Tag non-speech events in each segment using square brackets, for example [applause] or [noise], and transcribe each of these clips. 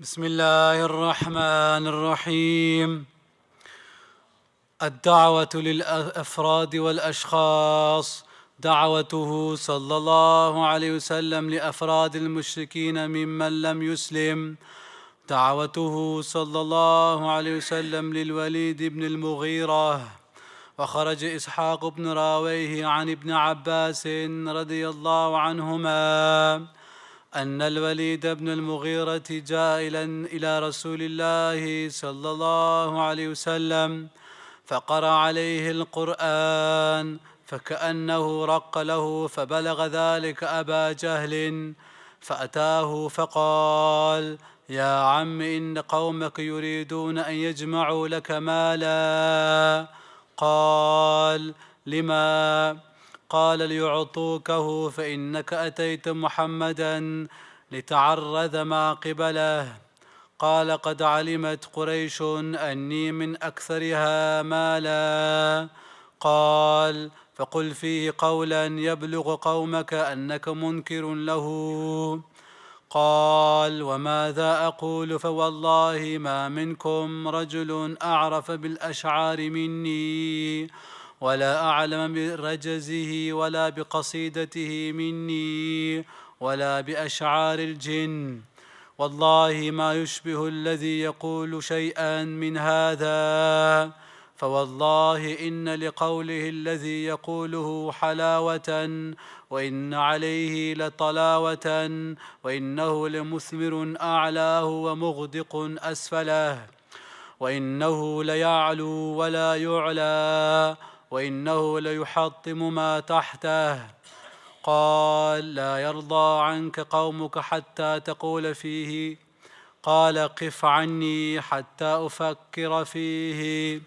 بسم الله الرحمن الرحيم. الدعوة للأفراد والأشخاص. دعوته صلى الله عليه وسلم لأفراد المشركين ممن لم يسلم. دعوته صلى الله عليه وسلم للوليد بن المغيرة. وخرج إسحاق بن راويه عن ابن عباس رضي الله عنهما. أن الوليد بن المغيرة جاء إلى رسول الله صلى الله عليه وسلم فقرأ عليه القرآن فكأنه رق له فبلغ ذلك أبا جهل فأتاه فقال يا عم إن قومك يريدون أن يجمعوا لك مالا قال لما؟ قال ليعطوكه فإنك أتيت محمدا لتعرذ ما قبله. قال قد علمت قريش أني من أكثرها مالا. قال فقل فيه قولا يبلغ قومك أنك منكر له. قال وماذا أقول فوالله ما منكم رجل أعرف بالأشعار مني. ولا أعلم برجزه ولا بقصيدته مني ولا بأشعار الجن. والله ما يشبه الذي يقول شيئا من هذا. فوالله إن لقوله الذي يقوله حلاوة وإن عليه لطلاوة وإنه لمثمر أعلاه ومغدق أسفله وإنه ليعلو ولا يعلى. وإنه ليحطم ما تحته. قال لا يرضى عنك قومك حتى تقول فيه. قال قف عني حتى أفكر فيه.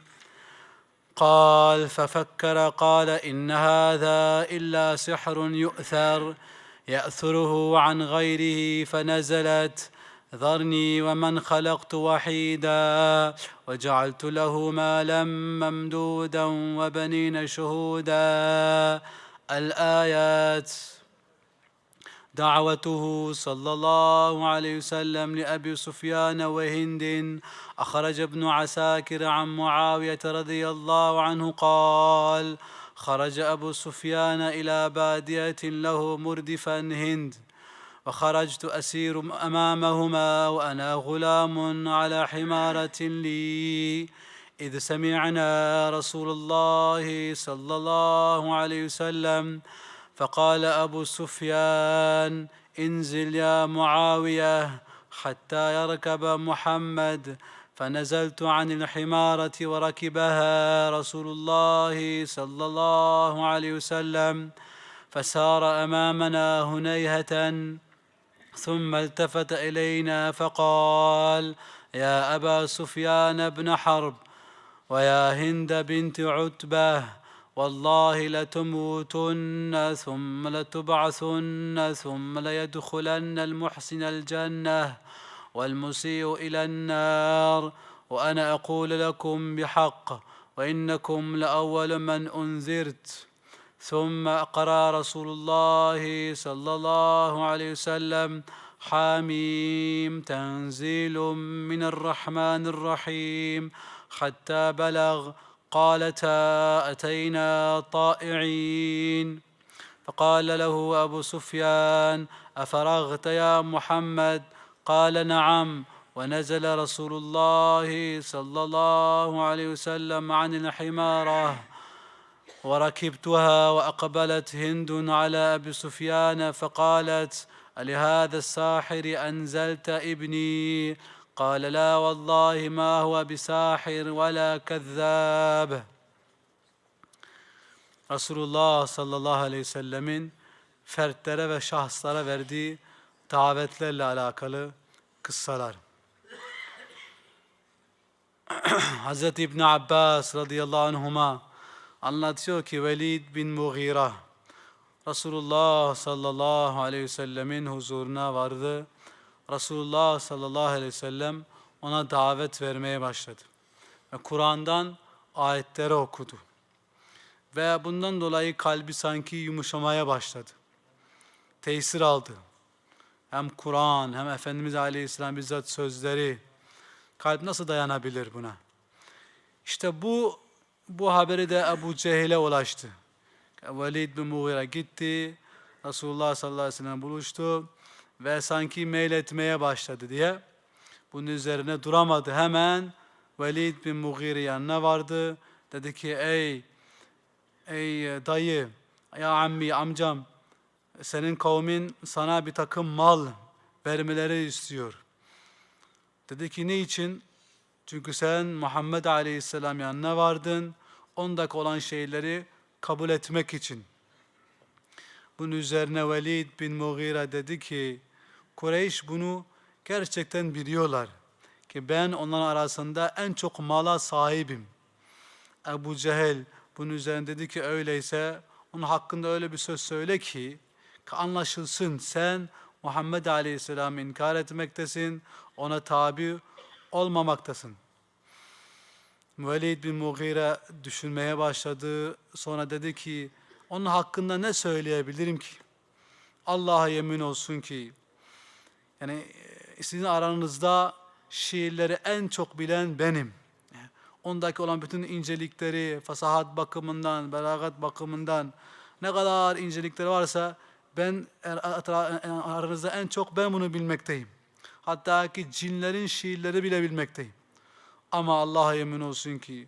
قال ففكر قال إن هذا إلا سحر يؤثر. يأثره عن غيره فنزلت ذرني ومن خلقت وحيدا وجعلت له مالا ممدودا وبنين شهودا. الآيات. دعوته صلى الله عليه وسلم لأبي سفيان وهند. أخرج ابن عساكر عن معاوية رضي الله عنه قال خرج أبو سفيان إلى بادية له مردفا هند. وخرجت أسير أمامهما وأنا غلام على حمارة لي. إذ سمعنا رسول الله صلى الله عليه وسلم فقال أبو سفيان انزل يا معاوية حتى يركب محمد. فنزلت عن الحمارة وركبها رسول الله صلى الله عليه وسلم. فسار أمامنا هنيهة ثم التفت إلينا فقال يا أبا سفيان بن حرب ويا هند بنت عتبة والله لتموتن ثم لتبعثن ثم ليدخلن المحسن الجنة والمسيء إلى النار وأنا أقول لكم بحق وإنكم لأول من أنذرت. ثم قرأ رسول الله صلى الله عليه وسلم حاميم تنزيل من الرحمن الرحيم. حتى بلغ قالتا أتينا طائعين. فقال له أبو سفيان أفرغت يا محمد؟ قال نعم. ونزل رسول الله صلى الله عليه وسلم عن الحمارة. وركبتها وأقبلت هند على أبي سفيان فقالت ألهذا الساحر أنزلت ابني قال لا والله ما هو بساحر ولا كذاب رسول الله صلى الله عليه وسلم fertlere ve şahıslara verdiği davetlerle alakalı kıssalar. [clears throat] Hz. İbni Abbas radıyallahu anhuma anlatıyor ki Velid bin Mughira Resulullah sallallahu aleyhi ve sellemin huzuruna vardı. Resulullah sallallahu aleyhi ve sellem ona davet vermeye başladı. Ve Kur'an'dan ayetleri okudu. Ve bundan dolayı kalbi sanki yumuşamaya başladı. Tesir aldı. hem Kur'an hem Efendimiz Aleyhisselam bizzat sözleri kalp nasıl dayanabilir buna? İşte bu bu haberi de Ebu Cehil'e ulaştı. Velid bin Mughira gitti. Resulullah sallallahu aleyhi ve sellem buluştu ve sanki meyletmeye başladı diye. Bunun üzerine duramadı. Hemen Velid bin Mughire yanına vardı. Dedi ki ey ey dayı ya ammi amcam senin kavmin sana bir takım mal vermeleri istiyor. Dedi ki ne için? Çünkü sen Muhammed Aleyhisselam yanına vardın. Ondaki olan şeyleri kabul etmek için. Bunun üzerine Velid bin Mughira dedi ki Kureyş bunu gerçekten biliyorlar ki ben onların arasında en çok mala sahibim. Ebu Cehil bunun üzerine dedi ki öyleyse onun hakkında öyle bir söz söyle ki anlaşılsın sen Muhammed Aleyhisselam'ı inkar etmektesin, ona tabi olmamaktasın. Velid bin Mughire düşünmeye başladı. Sonra dedi ki onun hakkında ne söyleyebilirim ki? Allah'a yemin olsun ki yani e, sizin aranızda şiirleri en çok bilen benim. Ondaki olan bütün incelikleri, fasahat bakımından, belagat bakımından ne kadar incelikleri varsa ben aranızda en çok ben bunu bilmekteyim. Hatta ki cinlerin şiirleri bile bilmekteyim. Ama Allah'a yemin olsun ki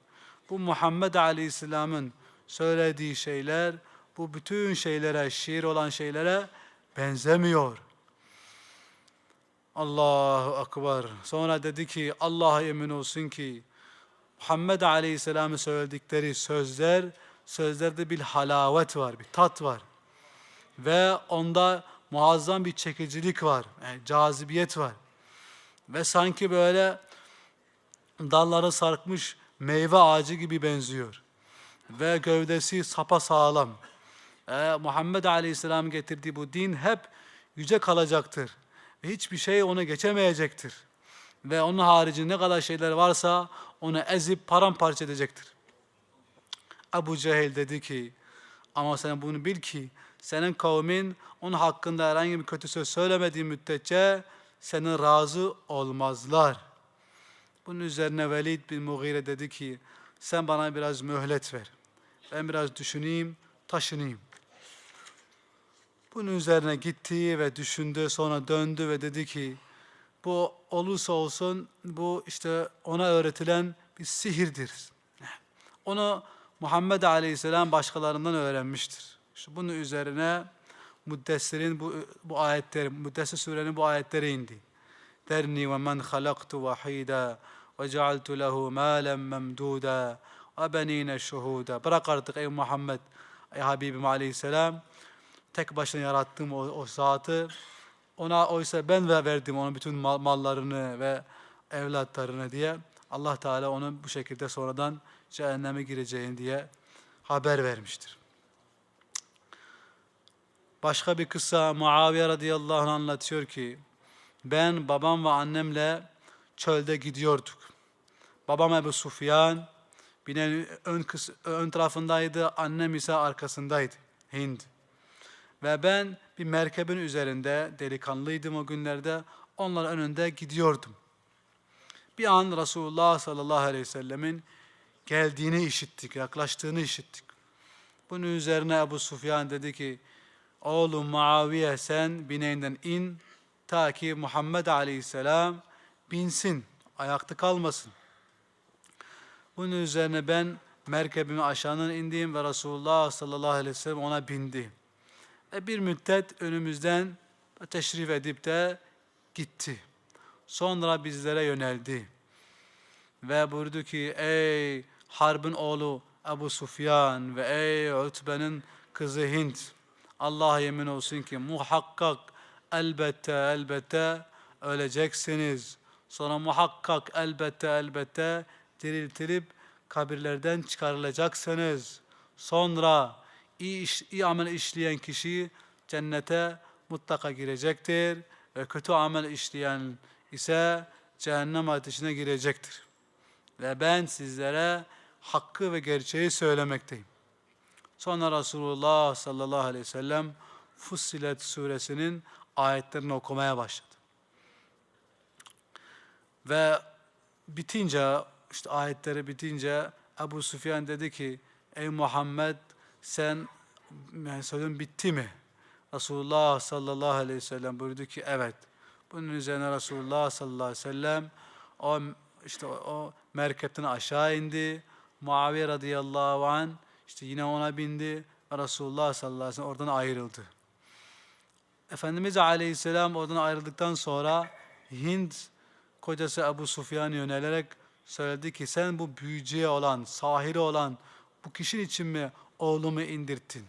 bu Muhammed Aleyhisselam'ın söylediği şeyler bu bütün şeylere, şiir olan şeylere benzemiyor. Allahu Akbar. Sonra dedi ki Allah'a yemin olsun ki Muhammed Aleyhisselam'ın söyledikleri sözler, sözlerde bir halavet var, bir tat var. Ve onda muazzam bir çekicilik var, yani cazibiyet var. Ve sanki böyle dalları sarkmış meyve ağacı gibi benziyor. Ve gövdesi sapa sağlam. Ee, Muhammed Aleyhisselam getirdiği bu din hep yüce kalacaktır. Ve hiçbir şey onu geçemeyecektir. Ve onun haricinde ne kadar şeyler varsa onu ezip paramparça edecektir. Ebu Cehil dedi ki ama sen bunu bil ki senin kavmin onun hakkında herhangi bir kötü söz söylemediği müddetçe senin razı olmazlar. Bunun üzerine Velid bin Mughire dedi ki sen bana biraz mühlet ver. Ben biraz düşüneyim, taşınayım. Bunun üzerine gitti ve düşündü sonra döndü ve dedi ki bu olursa olsun bu işte ona öğretilen bir sihirdir. Onu Muhammed Aleyhisselam başkalarından öğrenmiştir. İşte bunun üzerine Müddessir'in bu, bu ayetleri, Müddessir surenin bu ayetleri indi. Halaktu vahida ve cealtu lehu malen memduda ve benine şuhuda. Bırak artık ey Muhammed, ey Habibim Aleyhisselam, tek başına yarattığım o, o zatı ona oysa ben verdim onun bütün mal, mallarını ve evlatlarını diye Allah Teala onu bu şekilde sonradan cehenneme gireceğini diye haber vermiştir. Başka bir kısa Muaviye radıyallahu anh anlatıyor ki ben babam ve annemle çölde gidiyorduk. Babam Ebu Sufyan bineğin ön, ön tarafındaydı, annem ise arkasındaydı. Hind. Ve ben bir merkebin üzerinde delikanlıydım o günlerde. Onların önünde gidiyordum. Bir an Resulullah sallallahu aleyhi ve sellemin geldiğini işittik, yaklaştığını işittik. Bunun üzerine Ebu Sufyan dedi ki, oğlum Muaviye sen bineğinden in, ta ki Muhammed aleyhisselam binsin, ayakta kalmasın. Bunun üzerine ben merkebimi aşağıdan indim ve Resulullah sallallahu aleyhi ve sellem ona bindi. Ve bir müddet önümüzden teşrif edip de gitti. Sonra bizlere yöneldi. Ve buyurdu ki ey Harb'ın oğlu Ebu Sufyan ve ey Utbe'nin kızı Hint. Allah yemin olsun ki muhakkak elbette elbette öleceksiniz. Sonra muhakkak elbette elbette diriltilip kabirlerden çıkarılacaksınız. Sonra iyi, iş, iyi amel işleyen kişi cennete mutlaka girecektir ve kötü amel işleyen ise cehennem ateşine girecektir. Ve ben sizlere hakkı ve gerçeği söylemekteyim. Sonra Resulullah sallallahu aleyhi ve sellem Fussilet suresinin ayetlerini okumaya başladı. Ve bitince işte ayetleri bitince Ebu Süfyan dedi ki ey Muhammed sen yani sözün bitti mi? Resulullah sallallahu aleyhi ve sellem buyurdu ki evet. Bunun üzerine Resulullah sallallahu aleyhi ve sellem o işte o, o merkepten aşağı indi. Muaviye radıyallahu an işte yine ona bindi ve Resulullah sallallahu aleyhi ve sellem oradan ayrıldı. Efendimiz aleyhisselam oradan ayrıldıktan sonra Hind kocası Ebu Sufyan'a yönelerek söyledi ki sen bu büyücüye olan, sahiri olan bu kişinin için mi oğlumu indirttin?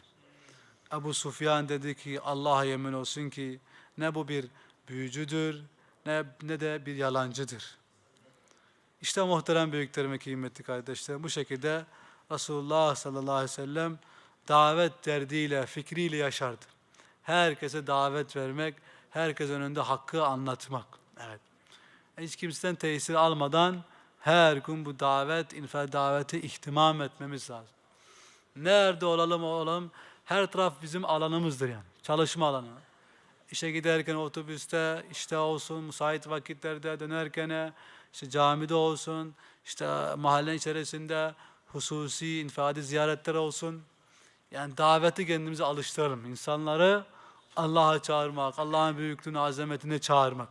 Ebu Sufyan dedi ki Allah'a yemin olsun ki ne bu bir büyücüdür ne, ne de bir yalancıdır. İşte muhterem büyüklerim ve kıymetli kardeşlerim bu şekilde Resulullah sallallahu aleyhi ve sellem davet derdiyle, fikriyle yaşardı. Herkese davet vermek, herkes önünde hakkı anlatmak. Evet. Hiç kimseden tesir almadan her gün bu davet, infal daveti ihtimam etmemiz lazım. Nerede olalım olalım her taraf bizim alanımızdır yani. Çalışma alanı. İşe giderken otobüste, işte olsun, müsait vakitlerde dönerken, işte camide olsun, işte mahalle içerisinde hususi infadi ziyaretler olsun. Yani daveti kendimize alıştıralım. İnsanları Allah'a çağırmak, Allah'ın büyüklüğünü, azametine çağırmak.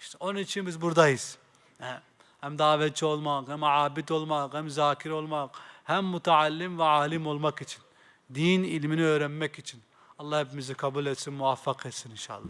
İşte onun için biz buradayız. He. Hem davetçi olmak, hem abid olmak, hem zakir olmak, hem mutaallim ve alim olmak için. Din ilmini öğrenmek için. Allah hepimizi kabul etsin, muvaffak etsin inşallah.